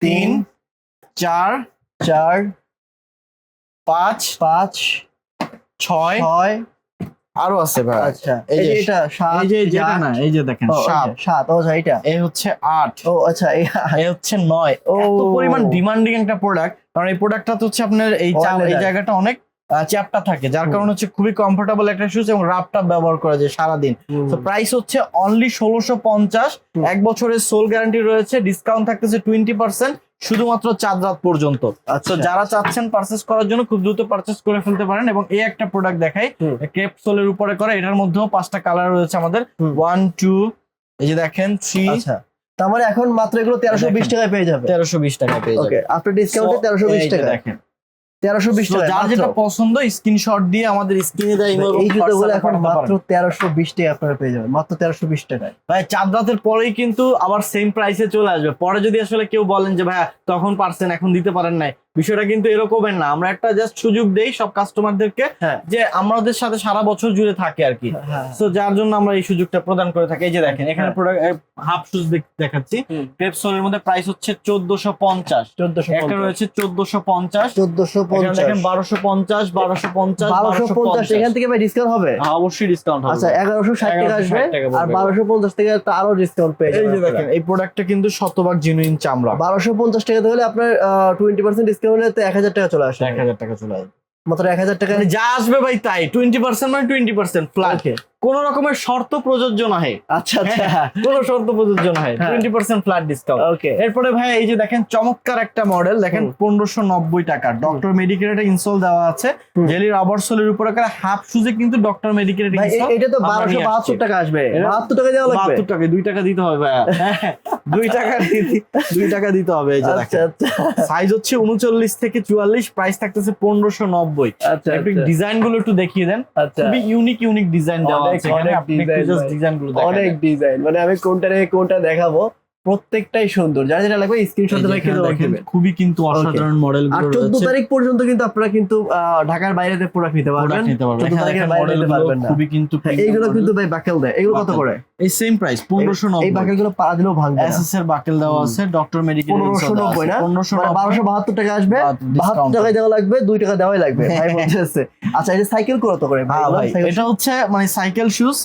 তিন চার চার পাঁচ পাঁচ ছয় ছয় আরও আছে ভাই। আচ্ছা এই যে- এটা সাত এই যে যেটা। না এই যে দেখেন সাত। সাত ও আচ্ছা এটা এই হচ্ছে আট। ও আচ্ছা এই হচ্ছে নয়। ও। এত পরিমাণ ডিমান্ডিং একটা প্রোডাক্ট কারণ এই প্রোডাক্টটা তো হচ্ছে আপনার এই এই জায়গাটা অনেক চ্যাপটা থাকে যার। কারণে হচ্ছে খুবই কমফোর্টেবল একটা শুজ এবং রাফটা ব্যবহার করা যায় সারাদিন। তো প্রাইস হচ্ছে অনলি ষোলোশো পঞ্চাশ। এক বছরের সোল গ্যারান্টি রয়েছে ডিসকাউন্ট থাকতেছে টোয়েন্টি পার্সেন্ট শুধুমাত্র চার রাত পর্যন্ত। তো আচ্ছা। যারা চাচ্ছেন পারচেস করার জন্য খুব দ্রুত পারচেস করে ফেলতে পারেন এবং এই একটা প্রোডাক্ট দেখাই। ক্যাপসোলের উপরে করে এটার মধ্যেও পাঁচটা কালার রয়েছে আমাদের। ওয়ান টু এই যে দেখেন থ্রি আচ্ছা। তার মানে এখন মাত্র এগুলো তেরোশো বিশ টাকায় পেয়ে যাবে। তেরোশো বিশ টাকায় পেয়ে যাবে। আফটার ডিসকাউন্টে তেরোশো বিশ টাকা দেখেন। তেরোশো বিশ টাকা যার যেটা পছন্দ স্ক্রিনশট দিয়ে আমাদের স্ক্রিনে দেয় এই জুতোগুলো এখন মাত্র তেরোশো বিশ টাকা আপনারা পেয়ে যাবেন মাত্র তেরোশো বিশ টাকায়। ভাই চার রাতের পরেই কিন্তু আবার সেম প্রাইসে চলে আসবে। পরে যদি আসলে কেউ বলেন যে ভাই তখন পারছেন এখন দিতে পারেন নাই। বিষয়টা কিন্তু এরকমের না। আমরা একটা জাস্ট সুযোগ দেই সব কাস্টমারদেরকে হ্যাঁ। যে আমাদের সাথে সারা বছর জুড়ে থাকে আর কি। হ্যাঁ তো যার জন্য আমরা এই সুযোগটা প্রদান করে থাকি। এই যে দেখেন এখানে হ্যাঁ। হাফ শুজ দেখাচ্ছি। হুম। পেপসোলের মধ্যে প্রাইস হচ্ছে চোদ্দশো পঞ্চাশ। একটা রয়েছে চোদ্দশো পঞ্চাশ। চোদ্দশো পঞ্চাশ। দেখেন বারোশো পঞ্চাশ বারোশো পঞ্চাশ বারোশো পঞ্চাশ এখান থেকে ভাই ডিসকাউন্ট হবে? হ্যাঁ, অবশ্যই ডিসকাউন্ট হবে। আচ্ছা এগারোশো ষাট টাকা আসবে। আর। বারোশো পঞ্চাশ টাকা তো আরও ডিসকাউন্ট পেয়ে এই যে দেখেন এই প্রোডাক্টটা কিন্তু শতভাগ জেনুইন চামড়া। বারোশো পঞ্চাশ টাকা হলে আপনার টোয়েন্টি পার্সেন্ট ডিসকাউন্ট হলে তো এক হাজার টাকা চলে আসে। এক হাজার টাকা চলে আসবে মাত্র এক হাজার টাকা। মানে যা আসবে ভাই তাই টোয়েন্টি পার্সেন্ট মানে টোয়েন্টি পার্সেন্ট ফ্ল্যাট. কোন রকমের শর্ত প্রযোজ্য নহে। আচ্ছা আচ্ছা। কোন শর্ত প্রযোজ্য নহে। হ্যাঁ। Twenty percent flat discount okay এরপরে ভাই এই যে দেখেন চমৎকার একটা মডেল দেখেন পনেরোশো নব্বই টাকা। ডক্টর মেডিকেলের ইনস্টল দেওয়া আছে। জেলি রাবার সোলের উপরে করে হাফ শুজে কিন্তু ডক্টর মেডিকেলের এটা তো বারোশো বাহাত্তর টাকা আসবে। বাহাত্তর টাকা দেওয়া লাগবে? বাহাত্তর টাকা দুই টাকা দিতে হবে ভাইয়া। হ্যাঁ, [laughs] দুই টাকা দিতে- দুই টাকা দিতে হবে এই যে আচ্ছা দেখেন। আচ্ছা। সাইজ হচ্ছে উনচল্লিশ থেকে চুয়াল্লিশ প্রাইস থাকতেছে পনেরোশো নব্বই। আচ্ছা একটু আচ্ছা, ডিজাইনগুলো একটু দেখিয়ে দেন। আচ্ছা। খুবই ইউনিক ইউনিক ডিজাইন দেওয়া অনেক। ডিজাইন অনেক ডিজাইন মানে আমি কোনটা রেখে কোনটা দেখাবো? প্রত্যেকটাই সুন্দর। যারা যেটা লাগবে স্ক্রিনশট এই যে রেখে এখানে দেওয়া দেখেন, খুবই কিন্তু অসাধারণ মডেল আরগুলো চোদ্দ রয়েছে। তারিখ পর্যন্ত কিন্তু আপনারা কিন্তু ঢাকার বাইরে প্রোডাক্ট নিতে পারবেন। নিতে পারবেন। 14 বাইরে নিতে পারবেন না। খুবই কিন্তু হ্যাঁ, এইগুলো কিন্তু ভাই বাকেল দেয়। এগুলো কত করে? এই সেম প্রাইস পনেরোশো এই নব্বই। বাকেলগুলো পা দিলেও ভাঙবে এসএস এর বাকেল দেওয়া আছে ডক্টর মেডিকেল পনেরোশো নব্বই না? পনেরোশো মানে বারোশো বাহাত্তর টাকা আসবে। বাহাত্তর টাকায় দেওয়া লাগবে দুই টাকা দেওয়াই লাগবে। ভাই বলতেছে আচ্ছা এই যে সাইকেল কত করে ভাই? হ্যাঁ এটা হচ্ছে মানে সাইকেল শুজ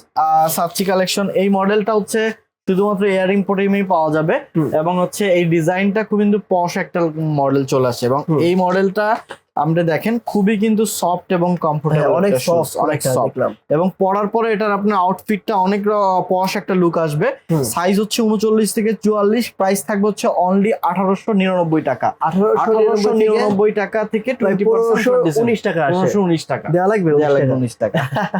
সাবচি কালেকশন এই মডেলটা হচ্ছে শুধুমাত্র এয়ার ইম্পোর্টেমই পাওয়া যাবে। এবং হচ্ছে এই ডিজাইনটা খুব কিন্তু পশ একটা মডেল চলে আসে। এবং এই মডেলটা আমরা দেখেন খুবই কিন্তু সফট এবং হ্যাঁ, কমফোর্টেবল অনেক সফট অনেক সফট এবং পরার পরে এটার আপনার আউটফিটটা অনেক পশ একটা লুক আসবে। সাইজ হচ্ছে উনচল্লিশ থেকে চুয়াল্লিশ প্রাইস থাকবে হচ্ছে অনলি আঠারোশো নিরানব্বই টাকা। আঠারোশো নিরানব্বই টাকা থেকে উনিশ টাকা উনিশ টাকা। দেওয়া লাগবে দেয়া লাগবে 19 উনিশ টাকা।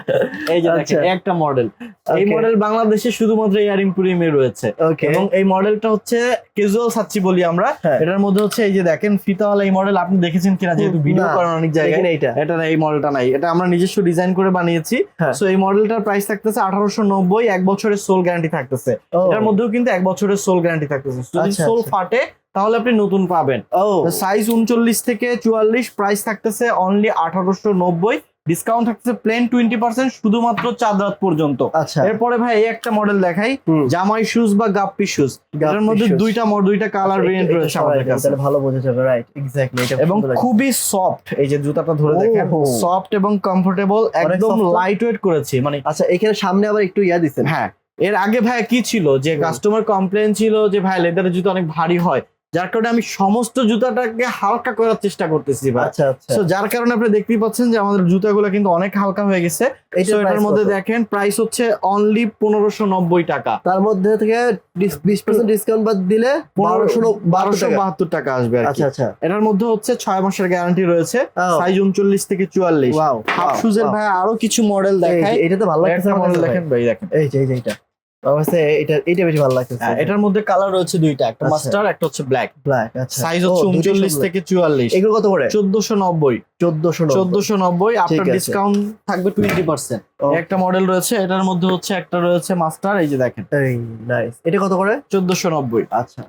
[laughs] এই যে আচ্ছা। একটা মডেল এই মডেল বাংলাদেশে শুধুমাত্র এয়ার ইম্পুরিয়ামে রয়েছে। এবং এই মডেলটা হচ্ছে ক্যাজুয়াল সাচ্চি বলি আমরা। হ্যাঁ। এটার মধ্যে হচ্ছে এই যে দেখেন ফিতাওয়ালা এই মডেল আপনি দেখেছেন কিনা যেহেতু ভিডিও করেন অনেক জায়গায়। এটা এটা এই মডেলটা নাই। এটা আমরা নিজস্ব ডিজাইন করে বানিয়েছি। হ্যাঁ। সো এই মডেলটার প্রাইস থাকতেছে আঠারোশো নব্বই এক বছরের সোল গ্যারান্টি থাকতেছে। এটার মধ্যেও কিন্তু এক বছরের সোল গ্যারান্টি থাকতেছে। যদি আচ্ছা, সোল আচ্ছা। ফাটে তাহলে আপনি নতুন পাবেন। সাইজ উনচল্লিশ থেকে চুয়াল্লিশ প্রাইস থাকতেছে অনলি আঠারোশো নব্বই। ডিসকাউন্ট থাকতেছে প্লেন টোয়েন্টি পার্সেন্ট শুধুমাত্র চাঁদ রাত পর্যন্ত। আচ্ছা। এরপরে ভাই এই একটা মডেল দেখাই। জামাই শুজ বা গাপ্পি শুজ এটার মধ্যে দুইটা দুইটা কালার এটা- ভেরিয়েন্ট রয়েছে আমাদের কাছে। তাহলে ভালো বোঝা যাবে রাইট এক্স্যাক্টলি এটা এবং খুবই সফট এই যে জুতাটা ধরে। দেখেন। সফট এবং কমফোর্টেবল একদম লাইট ওয়েট করেছি মানে আচ্ছা এখানে সামনে আবার একটু ইয়া দিচ্ছেন। হ্যাঁ এর আগে ভাই কি ছিল? যে কাস্টমার কমপ্লেন ছিল যে ভাই লেদারের জুতো অনেক ভারী হয়। যার কারণে আমি সমস্ত জুতাটাকে হালকা করার চেষ্টা করতেছি আচ্ছা আচ্ছা। যার কারণে আপনি দেখতেই পাচ্ছেন যে আমাদের জুতাগুলো কিন্তু অনেক হালকা হয়ে গেছে। এটার মধ্যে দেখেন প্রাইস হচ্ছে অনলি পনেরোশো নব্বই টাকা। তার মধ্যে থেকে বিশ পার্সেন্ট ডিসকাউন্ট বাদ দিলে বারোশো বারোশো বাহাত্তর টাকা আসবে আচ্ছা আচ্ছা। এটার মধ্যে হচ্ছে ছয় মাসের গ্যারান্টি রয়েছে. সাইজ উনচল্লিশ থেকে চুয়াল্লিশ। হাফ শুজের ভাই আরও কিছু মডেল দেখায়। এটা তো ভালো একটা মডেল দেখেন ভাই। দেখেন। এই যে এই এটা এটা বেশি ভালো হ্যাঁ, এটার মধ্যে কালার রয়েছে দুইটা একটা আচ্ছা। মাস্টার একটা হচ্ছে ব্ল্যাক ব্ল্যাক আচ্ছা। সাইজ হচ্ছে দুটোই উনচল্লিশ সুন্দর। থেকে চুয়াল্লিশ। এগুলো কত করে? আপনার ডিসকাউন্ট থাকবে টোয়েন্টি পার্সেন্ট একটা মডেল রয়েছে এটার মধ্যে হচ্ছে একটা রয়েছে মাস্টার এই যে দেখেন। এই নাইস এটা কত করে? চোদ্দশো নব্বই। আচ্ছা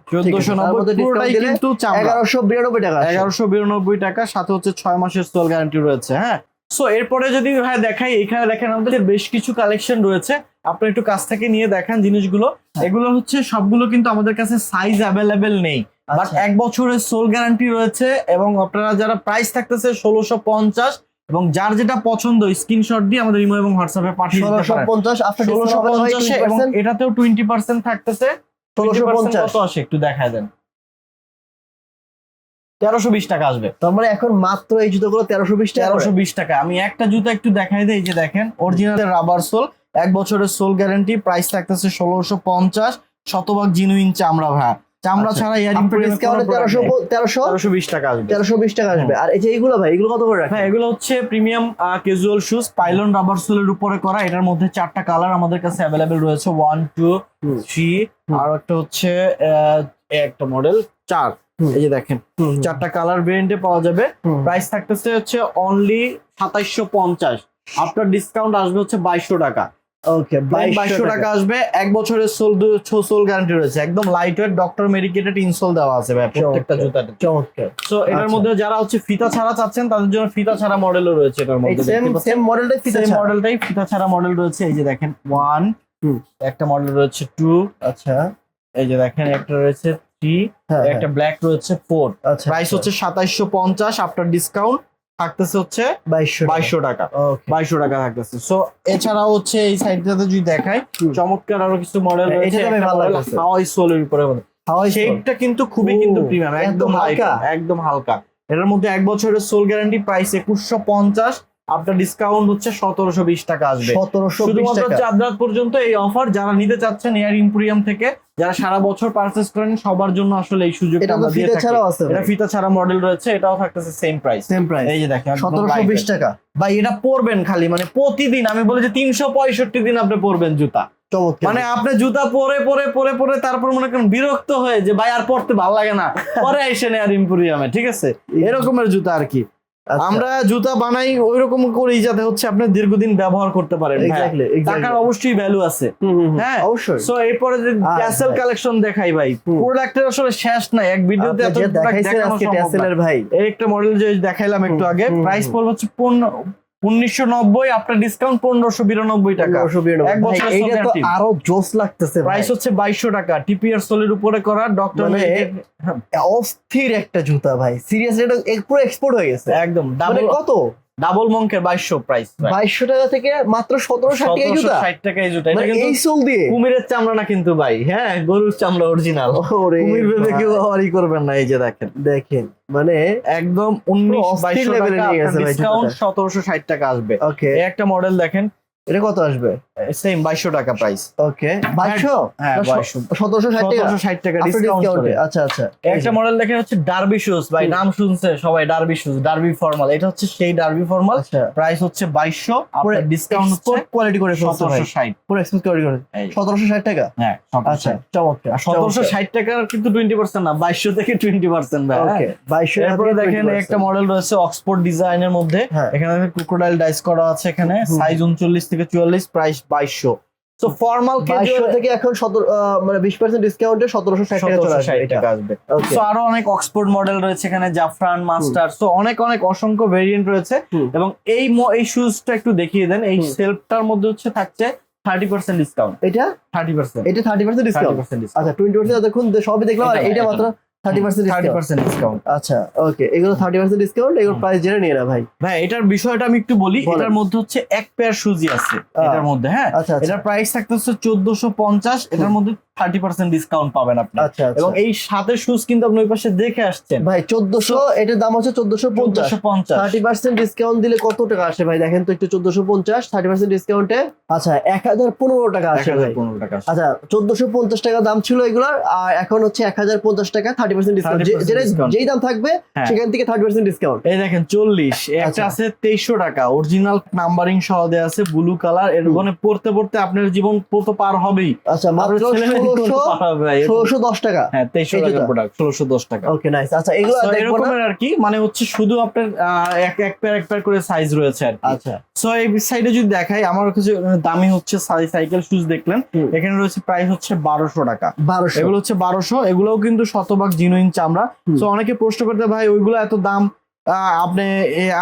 পুরোটাই কিন্তু চামড়া। এগারোশো বিরানব্বই টাকা আছে। এগারোশো বিরানব্বই টাকা সাথে হচ্ছে ছয় মাসের স্টল গ্যারান্টি রয়েছে হ্যাঁ? সো এরপরে যদি ভাই দেখাই এখানে দেখেন আমাদের বেশ কিছু কালেকশন রয়েছে আপনি একটু কাছ থেকে নিয়ে দেখান জিনিসগুলো। এগুলো হচ্ছে সবগুলো কিন্তু আমাদের কাছে সাইজ অ্যাভেলেবেল নেই। বাট আচ্ছা। এক বছরের সোল গ্যারান্টি রয়েছে এবং আপনারা যারা প্রাইস থাকতেছে ষোলোশো পঞ্চাশ এবং যার যেটা পছন্দ স্ক্রিনশট দিয়ে আমাদের ইমো এবং হোয়াটসঅ্যাপে পাঠিয়ে দিতে পারেন। এবং এটাতেও টোয়েন্টি পার্সেন্ট থাকতেছে। ষোলোশো পঞ্চাশ। কত আসে একটু দেখায় দেন। তেরোশো বিশ টাকা আসবে। তার মানে এখন মাত্র এই জুতোগুলো তেরোশো বিশ টাকা তেরোশো বিশ টাকা। আমি একটা জুতো একটু দেখাই দিই যে দেখেন অরিজিনাল রাবার সোল এক বছরের সোল গ্যারান্টি প্রাইস থাকতেছে ষোলোশো পঞ্চাশ শতভাগ জিনুইন চামড়া ভাই। চামড়া আচ্ছা। ছাড়া ইয়ারিং তেরোশো তেরোশো? তেরোশো বিশ টাকা আসবে। তেরোশো বিশ টাকা আসবে। আর এই যে এইগুলো ভাই এগুলো কত করে হ্যাঁ এগুলো হচ্ছে premium casual shoes pylon rubber সোলের উপরে করা। এটার মধ্যে চারটা কালার আমাদের কাছে অ্যাভেলেবেল রয়েছে one two hmm. Three hmm. আর একটা হচ্ছে একটা মডেল চার। এই যে দেখেন চারটা কালার ভেরিয়েন্টে পাওয়া যাবে। প্রাইস থাকতেছে হচ্ছে অনলি সাতাইশশো পঞ্চাশ। আপনার ডিসকাউন্ট আসবে হচ্ছে বাইশশো টাকা। ওকে বাইশশো টাকা। আসবে এক বছরের সোল সোল গ্যারান্টি রয়েছে। একদম light weight doctor medicated insole দেওয়া আছে ভাই প্রত্যেকটা জুতাতে। চমৎকার। তো এটার আচ্ছা। মধ্যে যারা হচ্ছে ফিতা ছাড়া চাচ্ছেন তাদের জন্য ফিতা ছাড়া মডেলও রয়েছে এটার মধ্যে। সেম সেম মডেলটাই ফিতে সেম মডেলটাই ফিতা ছাড়া মডেল রয়েছে। এই যে দেখেন ওয়ান। একটা মডেল রয়েছে টু আচ্ছা। এই যে দেখেন একটা রয়েছে থ্রি হ্যাঁ একটা ব্ল্যাক রয়েছে ফোর আচ্ছা প্রাইস হচ্ছে সাতাইশশো পঞ্চাশ আফটার ডিসকাউন্ট থাকতেছে হচ্ছে বাইশশো টাকা। বাইশশো টাকা। থাকতেছে। সো এছাড়াও হচ্ছে এই সাইডটাতে যদি দেখাই চমৎকার আরও কিছু মডেল হ্যাঁ, রয়েছে। হাওয়াই সোলের উপরে হাওয়াই শেডটা কিন্তু খুবই কিন্তু প্রিমিয়াম একদম হালকা? হালকা একদম হালকা। এটার মধ্যে এক বছরের সোল গ্যারান্টি প্রাইস একুশশো পঞ্চাশ আপনার ডিসকাউন্ট হচ্ছে সতেরোশো বিশ টাকা আসবে। সতেরোশো বিশ শুধুমাত্র চার রাত পর্যন্ত এই অফার যারা নিতে চাচ্ছেন এয়ার ইম্পোরিয়াম থেকে যারা সারা বছর পারচেস করেন সবার জন্য আসলে এই সুযোগটা এটা আমরা দিয়ে থাকি। এটা ফিতা ছাড়া মডেল রয়েছে এটাও থাকতেছে সেম প্রাইস সেম প্রাইস এই যে দেখেন একদম সতেরোশো বিশ lightweight। টাকা। ভাই এটা পরবেন খালি মানে প্রতিদিন আমি বলি যে তিনশো পঁয়ষট্টি দিন আপনি পরবেন জুতা। মানে আপনি জুতা পরে পরে পরে পরে তারপর মনে করেন বিরক্ত হয়ে যে ভাই আর পরতে ভালো লাগে না। [laughs] পরে এসে আর ইম্পোরিয়ামে ঠিক আছে? এরকমের জুতা আর কি। আমরা জুতা বানাই ওই রকম করেই যাতে হচ্ছে আপনি দীর্ঘদিন ব্যবহার করতে পারেন। হ্যাঁ, টাকার অবশ্যই ভ্যালু আছে। হ্যাঁ। অবশ্যই। সো এরপরে যে ট্যাসেল কালেকশন দেখাই ভাই। প্রোডাক্টের আসলে শেষ নাই। এক ভিডিওতে এত দেখানো সম্ভব ট্যাসেলের ভাই। এর একটা মডেল যে দেখাইলাম একটু আগে প্রাইস পড়বে হচ্ছে উনিশশো নব্বই আপনার ডিসকাউন্ট পনেরোশো বিরানব্বই টাকা। এক। আরও জোস লাগতেছে। প্রাইস হচ্ছে বাইশশো টাকা। টিপিআর সোলের উপরে করা ডক্টর মানে অস্থির একটা জুতা ভাই। সিরিয়াসলি এটা এক- পুরো এক্সপোর্ট হয়ে গেছে। একদম। মানে কত? ডাবল মঙ্কের বাইশশো প্রাইস বাইশশো টাকা থেকে মাত্র সতেরো ষাট টাকা সতেরোশো জুতা? ষাট টাকা এই জুতা। মানে এই সোল দিয়ে? কুমিরের চামড়া না কিন্তু ভাই। হ্যাঁ গরুর চামড়া অরিজিনাল ওরে কুমির ভেবে কেউ আওয়ারই করবেন না এই যে দেখেন। দেখেন মানে একদম উনিশ এ টাকা নিয়ে গেছে ডিসকাউন্ট। সতেরোশো ষাট টাকা আসবে। ওকে একটা মডেল দেখেন এটা কত আসবে? সেম টাকা প্রাইস ওকে বাইশশো? হ্যাঁ বাইশশো। সতেরোশো ষাট টাকা। ডিসকাউন্ট আচ্ছা আচ্ছা। একটা মডেল দেখেন হচ্ছে ডার্বি শুজ ভাই নাম শুনছে সবাই ডার্বি শুজ ডার্বি ফর্মাল এটা হচ্ছে সেই ডার্বি ফর্মাল প্রাইস হচ্ছে আপনার ডিসকাউন্ট কোয়ালিটি করে ফেলছে ভাই। সতেরোশো ষাট। পুরো এক্সপোর্ট কোয়ালিটি করে সতেরোশো ষাট টাকা? হ্যাঁ আচ্ছা চমৎকার টাকার কিন্তু টোয়েন্টি পার্সেন্ট না বাইশশো থেকে টোয়েন্টি পার্সেন্ট ভাই হ্যাঁ। ওকে এরপরে দেখেন একটা মডেল রয়েছে অক্সফোর্ড ডিজাইনের মধ্যে। হ্যাঁ। এখানে ক্রোকোডাইল ডাইস করা আছে এখানে। সাইজ উনচল্লিশ থেকে চুয়াল্লিশ প্রাইস বাইশশো। তো ফর্মাল বাইশশো থেকে এখন সতেরো আহ, মানে বিশ পার্সেন্ট ডিসকাউন্টে সতেরোশো ষাট টাকা আসবে তো আরও অনেক অক্সফোর্ড মডেল রয়েছে এখানে জাফরান মাস্টার তো অনেক অনেক অসংখ্য ভেরিয়েন্ট রয়েছে। এবং এই এই শুজটা একটু দেখিয়ে দেন এই। সেলফটার মধ্যে হচ্ছে থাকছে থার্টি পার্সেন্ট ডিসকাউন্ট এটা? থার্টি পার্সেন্ট এটা থার্টি পার্সেন্ট ডিসকাউন্ট পার্সেন্ট আচ্ছা টোয়েন্টি পার্সেন্ট দেখুন সবই দেখলাম আর এটা। মাত্র থার্টি পার্সেন্ট ডিসকাউন্ট আচ্ছা ওকে এগুলো থার্টি পার্সেন্ট ডিসকাউন্ট এগুলো প্রাইস জেনে নিয়ে না ভাই। ভাই এটার বিষয়টা আমি একটু বলি এটার মধ্যে হচ্ছে এক পেয়ার সুজি আছে আহ। এটার মধ্যে হ্যাঁ? আচ্ছা আচ্ছা। এটার প্রাইস থাকতেছে চোদ্দশো পঞ্চাশ এটার মধ্যে থার্টি পার্সেন্ট ডিসকাউন্ট পাবেন আপনি। আচ্ছা আচ্ছা। এবং এই সাথে শুজ কিন্তু আপনি ওই পাশে দেখে আসছেন। ভাই চোদ্দশো এটার দাম হচ্ছে চোদ্দশো পঞ্চাশ। থার্টি পার্সেন্ট ডিসকাউন্ট দিলে কত টাকা আসে ভাই? দেখেন তো একটু চোদ্দশো পঞ্চাশ থার্টি পার্সেন্ট ডিসকাউন্টে আচ্ছা এক হাজার পনেরো টাকা আসে ভাই। পনেরো টাকা আচ্ছা চোদ্দশো পঞ্চাশ টাকা দাম ছিল এগুলার আর এখন হচ্ছে এক হাজার পঞ্চাশ টাকা থার্টি পার্সেন্ট ডিসকাউন্ট 30% যেটা discount। যেই দাম থাকবে হ্যাঁ। সেখান থেকে থার্টি পার্সেন্ট ডিসকাউন্ট এই দেখেন চল্লিশ একটা আচ্ছা। আছে তেইশশো টাকা। অরিজিনাল নাম্বারিং সহ দেওয়া আছে ব্লু কালারের মানে পড়তে পড়তে আপনার জীবন তো পার হবেই। আচ্ছা মাত্র আপনার ছেলেমেয়ের ষোলোশো পার হবে ভাই। ষোলোশো দশ টাকা। হ্যাঁ তেইশশো এই প্রোডাক্ট ষোলোশো দশ টাকা। ওকে নাইস আচ্ছা এগুলো So, দেখব না? এরকমের আর কি মানে হচ্ছে শুধু আপনার এক এক পেয়ার এক পেয়ার করে সাইজ রয়েছে আর আচ্ছা। সো এই সাইডে যদি দেখাই আমার কাছে দামি হচ্ছে সাইকেল শুজ দেখলেন। এখানে রয়েছে প্রাইস হচ্ছে বারোশো টাকা। বারোশো। এগুলো হচ্ছে বারোশো এগুলোও কিন্তু শতভাগ জিনুইন চামড়া। তো অনেকে প্রশ্ন করতে ভাই ওইগুলো এত দাম আপনি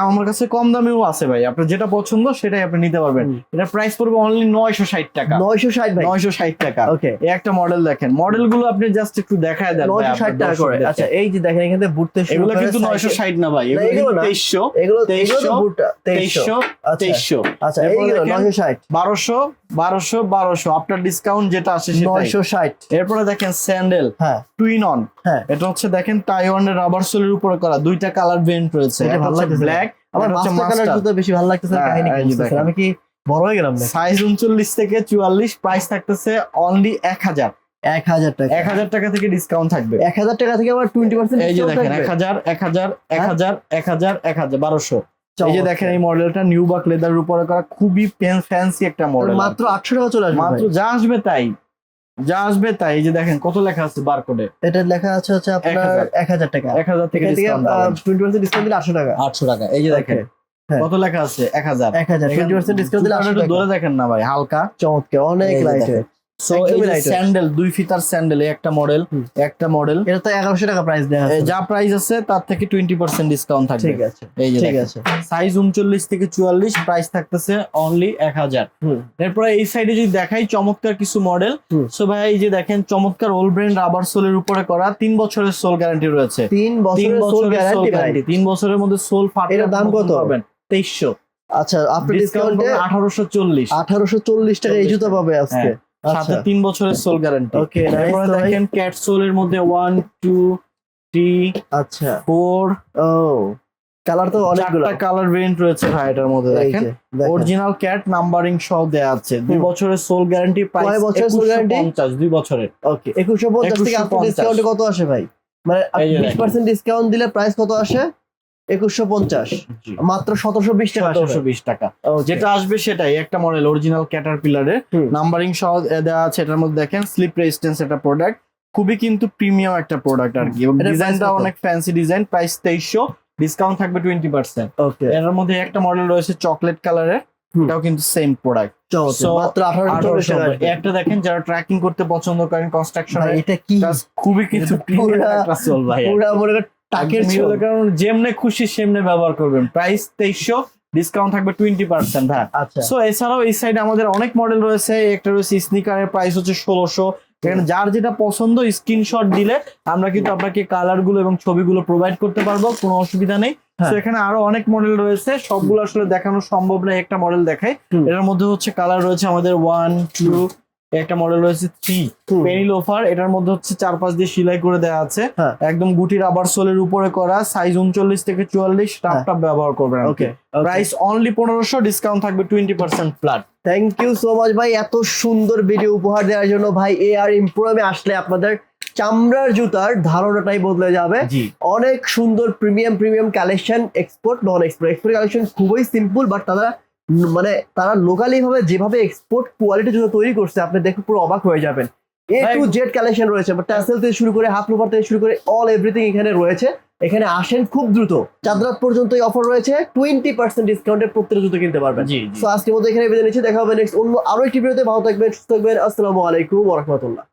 আমার কাছে কম দামেও আছে ভাই। আপনার যেটা পছন্দ সেটাই আপনি নিতে পারবেন। এটা প্রাইস পড়বে অনলি নয়শো ষাট টাকা। নয়শো ষাট ভাই। নয়শো ষাট টাকা। ওকে একটা মডেল দেখেন। মডেলগুলো আপনি জাস্ট একটু দেখায় দেন নয়শো ষাট টাকা করে। আচ্ছা এই যে দেখেন এখান বুটতে এগুলো কিন্তু নয়শো ষাট না ভাই। এগুলো তেইশশো। এগুলো এগুলো তো 2300, বুটটা তেইশশো। তেইশশো আচ্ছা। তেইশশো। আচ্ছা এইগুলো নয়শো ষাট। বারোশো বারোশো বারোশো। আপনার ডিসকাউন্ট যেটা আসে নয়শো ষাট। এরপরে দেখেন স্যান্ডেল হ্যাঁ। টুইন অন হ্যাঁ। এটা হচ্ছে দেখেন তাইওয়ানের রাবার সোলের উপরে করা। দুইটা কালার ভেন্ট রয়েছে। এটা ভালো লাগতেছে। ব্ল্যাক আমার মাস্টার কালার জুতো বেশি ভালো লাগতেছে হ্যাঁ, কাহিনী। আমি কি বড় হয়ে গেলাম সাইজ উনচল্লিশ থেকে চুয়াল্লিশ প্রাইস থাকতেছে অনলি এক হাজার। এক হাজার টাকা। এক হাজার টাকা থেকে ডিসকাউন্ট থাকবে। এক হাজার টাকা থেকে আবার টোয়েন্টি পার্সেন্ট এই যে দেখেন এক হাজার এক হাজার এক হ্যাঁ? হাজার এক হাজার এক হাজার বারোশো। এই যে দেখেন এই মডেলটা নিউ বাক লেদারের উপরে করা খুবই ফ্যান্সি একটা মডেল মাত্র আটশো টাকা চলে আসবে মাত্র যা আসবে তাই। যা আসবে তাই এই যে দেখেন কত লেখা আছে বারকোডে এটা লেখা আছে হচ্ছে আপনার 1000 এক হাজার টাকা। এক হাজার থেকে এখান ডিসকাউন্ট টোয়েন্টি পার্সেন্ট ডিসকাউন্ট দিলে আটশো টাকা। আটশো টাকা। এই যে দেখেন হ্যাঁ। কত লেখা আছে? এক হাজার। এক হাজার টোয়েন্টি পার্সেন্ট ডিসকাউন্ট দিলে আটশো একটু টাকা। ধরে দেখেন না ভাই হালকা। চমৎকার অনেক লাইট। সো এই। স্যান্ডেল দুই ফিতার স্যান্ডেল একটা মডেল একটা মডেল এটা তো টাকা প্রাইস আছে। যা প্রাইস আছে তার থেকে টোয়েন্টি পার্সেন্ট ডিসকাউন্ট থাকবে। ঠিক আছে এই যে ঠিক আছে। সাইজ উনচল্লিশ থেকে চুয়াল্লিশ প্রাইস থাকতেছে অনলি এক হাজার। হুম। এরপরে এই সাইডে যদি দেখাই চমৎকার কিছু মডেল সো ভাই এই যে দেখেন চমৎকার ওল ব্র্যান্ড রাবার সোলের উপরে করা তিন বছরের সোল গ্যারান্টি রয়েছে। তিন বছরের সোল গ্যারান্টি ভাই। বছরের মধ্যে সোল ফাটে এটার দাম কত? পাবেন তেইশশো। আচ্ছা ডিসকাউন্ট ডিসকাউন্টে আঠারোশো চল্লিশ। আঠারোশো চল্লিশ টাকা এই জুতো পাবে আজকে। সাথে আচ্ছা। তিন বছরের সোল গ্যারান্টি nice এরপরে দেখেন ক্যাট সোলের মধ্যে ওয়ান টু থ্রি আচ্ছা। ফোর ও কালার তো অনেকগুলো। চারটা কালার ভেরিয়েন্ট রয়েছে ভাই এটার মধ্যে দেখেন। অরিজিনাল ক্যাট নাম্বারিং সহ দেয়া আছে। দুই বছরের সোল গ্যারান্টি প্রাইস কয় বছরের soul guarantee? পঞ্চাশ দুই বছরের। ওকে একুশশো পঞ্চাশ থেকে আপনার 2150 ডিসকাউন্টে কত আসে ভাই? মানে এই যে বিশ দেখেন। পার্সেন্ট ডিসকাউন্ট দিলে প্রাইস কত আসে? একুশশো পঞ্চাশ। মাত্র সতেরোশো বিশ টাকা সতেরোশো বিশ টাকা। যেটা আসবে সেটাই একটা মডেল অরিজিনাল ক্যাটার পিলারের নাম্বারিং সহ দেওয়া আছে এটার মধ্যে দেখেন স্লিপ রেজিস্ট্যান্স একটা প্রোডাক্ট খুবই কিন্তু প্রিমিয়াম একটা প্রোডাক্ট আর কি। এবং ডিজাইনটা অনেক ফ্যান্সি ডিজাইন প্রাইস তেইশশো ডিসকাউন্ট থাকবে টোয়েন্টি পার্সেন্ট ওকে এর মধ্যে একটা মডেল রয়েছে চকলেট কালারের। এটাও কিন্তু সেম প্রোডাক্ট। একটা দেখেন যারা ট্রেকিং করতে পছন্দ করেন কনস্ট্রাকশন এটা কি? খুবই কিছু পুরা- টাকের একদমই কারণ যেমনে খুশি সেমনে ব্যবহার করবেন। প্রাইস তেইশশো ডিসকাউন্ট থাকবে টোয়েন্টি পার্সেন্ট হ্যাঁ সো এছাড়াও এই সাইডে আমাদের অনেক মডেল রয়েছে একটা রয়েছে স্নিকারের প্রাইস হচ্ছে ষোলোশো। যার যেটা পছন্দ স্ক্রিনশট দিলে আমরা কিন্তু আপনাকে কালারগুলো এবং ছবিগুলো প্রোভাইড করতে পারব কোনো অসুবিধা নেই। হ্যাঁ। তো এখানে আরও অনেক মডেল রয়েছে সবগুলো আসলে দেখানো সম্ভব নয় একটা মডেল দেখায়। এটার মধ্যে হচ্ছে কালার রয়েছে আমাদের ওয়ান টু একটা মডেল রয়েছে থ্রি পেনি লোফার এটার মধ্যে হচ্ছে চার পাঁচ দিয়ে সেলাই করে দেওয়া আছে। হ্যাঁ। একদম গুটি রাবার সোলের উপরে করা সাইজ উনচল্লিশ থেকে চুয়াল্লিশ টাপ টাপ ব্যবহার করবেন ওকে প্রাইস অনলি পনেরোশো ডিসকাউন্ট থাকবে twenty percent flat thank you so much ভাই এত সুন্দর ভিডিও উপহার দেওয়ার জন্য। ভাই এ আর ইম্প্রোমে আসলে আপনাদের চামড়ার জুতার ধারণাটাই বদলে যাবে। অনেক সুন্দর premium premium collection export non export export collection খুবই সিম্পল বাট তারা মানে তারা লোকালি ভাবে যেভাবে এক্সপোর্ট কোয়ালিটি জুতো তৈরি করছে আপনি দেখে পুরো অবাক হয়ে যাবেন। এ টু জেড কালেকশন রয়েছে টাসেল থেকে শুরু করে হাফ লোভার থেকে শুরু করে অল এভরিথিং এখানে রয়েছে। এখানে আসেন খুব দ্রুত। চাঁদরাত পর্যন্ত এই অফার রয়েছে টোয়েন্টি পার্সেন্ট ডিসকাউন্টে প্রত্যেক জুতো কিনতে পারবেন। সো আজকের মতো এখানে বিদায় নিচ্ছি দেখা হবে নেক্সট অন্য আরও একটি ভিডিওতে ভালো থাকবেন সুস্থ থাকবেন আসসালামু আলাইকুম ওরহমতুল্লাহ